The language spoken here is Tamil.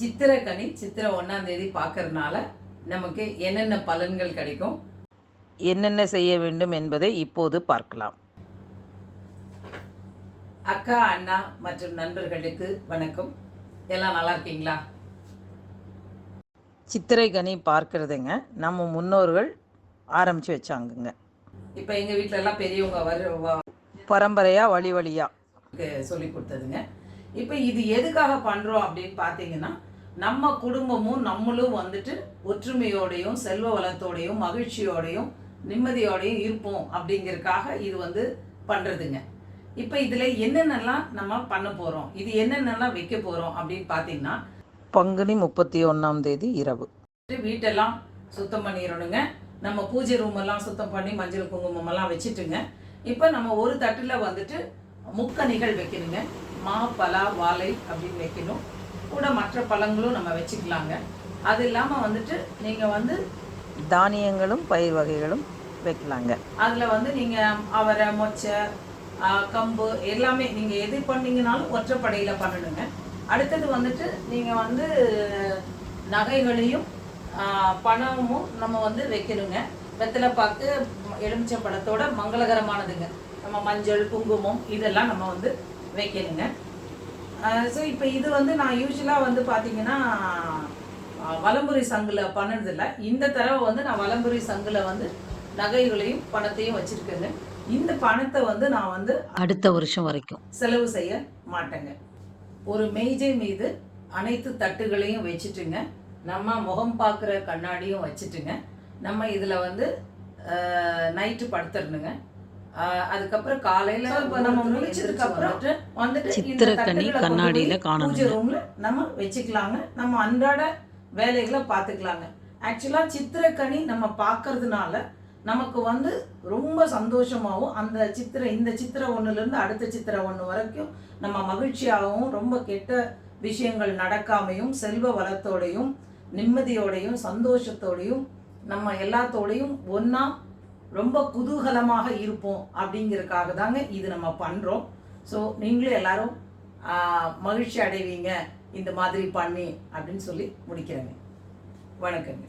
சித்திரக்கனி சித்திரை ஒன்றாம் தேதி பார்க்கறதுனால நமக்கு என்னென்ன பலன்கள் கிடைக்கும்? என்னென்ன செய்ய வேண்டும் என்பதை இப்போது பார்க்கலாம். அக்கா அண்ணா மற்றும் நண்பர்களுக்கு வணக்கம். எல்லாம் நல்லா இருக்கீங்களா? சித்திரை கனி பார்க்கறதுங்க. நம்ம முன்னோர்கள் ஆரம்பித்து வச்சாங்கங்க. இப்போ எங்கள் வீட்டில எல்லாம் பெரியவங்க வர பரம்பரையாக வழி வழியாக சொல்லி கொடுத்ததுங்க. இப்போ இது எதுக்காக பண்ணுறோம் அப்படின்னு பார்த்தீங்கன்னா நம்ம குடும்பமும் நம்மளும் வந்துட்டு ஒற்றுமையோடையும் செல்வ வளத்தோடையும் மகிழ்ச்சியோடையும் நிம்மதியோடையும் இருப்போம் அப்படிங்கறதுக்காக இது வந்து பண்ணுறதுங்க இப்போ இதில் என்னென்னலாம் நம்ம பண்ண போகிறோம் இது என்னென்னலாம் வைக்க போகிறோம் அப்படின்னு பார்த்தீங்கன்னா பங்குனி முப்பத்தி ஒன்றாம் தேதி இரவு. வீட்டெல்லாம் சுத்தம் பண்ணிடணுங்க. நம்ம பூஜை ரூம் எல்லாம் சுத்தம் பண்ணி மஞ்சள் குங்குமம் எல்லாம் வச்சுட்டுங்க. இப்போ நம்ம ஒரு தட்டில் வந்துட்டு முக்கணிகள் வைக்கணுங்க. மா பலா வாழை அப்படின்னு வைக்கணும். கூட மற்ற பழங்களும் நம்ம வச்சுக்கலாங்க. அது இல்லாமல் வந்துட்டு நீங்கள் வந்து தானியங்களும் பயிர் வகைகளும் வைக்கலாங்க. அதில் வந்து நீங்கள் அவரை மொச்சை கம்பு எல்லாமே நீங்கள் எது பண்ணீங்கனாலும் ஒற்றைப்படையில் பண்ணணுங்க. அடுத்தது வந்துட்டு நீங்கள் வந்து நகைகளையும் பணமும் நம்ம வந்து வைக்கணுங்க. வெத்தலை பாக்கு எலுமிச்சை பழத்தோட மங்களகரமானதுங்க. நம்ம மஞ்சள் குங்குமம் இதெல்லாம் நம்ம வந்து வைக்கணுங்க. ஸோ இப்போ இது வந்து நான் யூஸ்வலாக வந்து பார்த்தீங்கன்னா வலம்புரி சங்கில் பண்ணதில்ல. இந்த தடவை வந்து நான் வலம்புரி சங்கில் வந்து நகைகளையும் பணத்தையும் வச்சுருக்கேங்க. இந்த பணத்தை வந்து நான் வந்து அடுத்த வருஷம் வரைக்கும். செலவு செய்ய மாட்டேங்க. ஒரு மேஜை மீது அனைத்து தட்டுகளையும் வச்சுட்டுங்க. நம்ம முகம் பார்க்குற கண்ணாடியும் வச்சுட்டுங்க. நம்ம இதில் வந்து நைட்டு படுத்துடணுங்க. அதுக்கப்புறம் காலையில நம்ம முடிச்சதுக்கு அப்புறம் வந்துட்டு இந்த சித்திரக்கனி கண்ணாடியில. பூஜை ரூம்ல நம்ம வச்சுக்கலாங்க நம்ம அன்றாட வேலைகளை பார்த்துக்கலாங்க ஆக்சுவலா சித்திரக்கனி நம்ம பார்க்கறதுனால நமக்கு வந்து ரொம்ப சந்தோஷமாகவும் அந்த சித்திரை இந்த சித்திரை ஒண்ணுல-இருந்து அடுத்த சித்திரை ஒன்று வரைக்கும் நம்ம மகிழ்ச்சியாகவும் ரொம்ப கெட்ட விஷயங்கள் நடக்காமையும் செல்வ வளத்தோடையும் நிம்மதியோடையும் சந்தோஷத்தோடையும் நம்ம எல்லாத்தோடையும் ஒண்ணா ரொம்ப குதூகலமாக இருப்போம் அப்படிங்கிறதுக்காக தாங்க இது நம்ம பண்ணுறோம் ஸோ நீங்களும் எல்லாரும் மகிழ்ச்சி அடைவீங்க. இந்த மாதிரி பண்ணி அப்படின்னு சொல்லி முடிக்கிறேங்க. வணக்கங்க.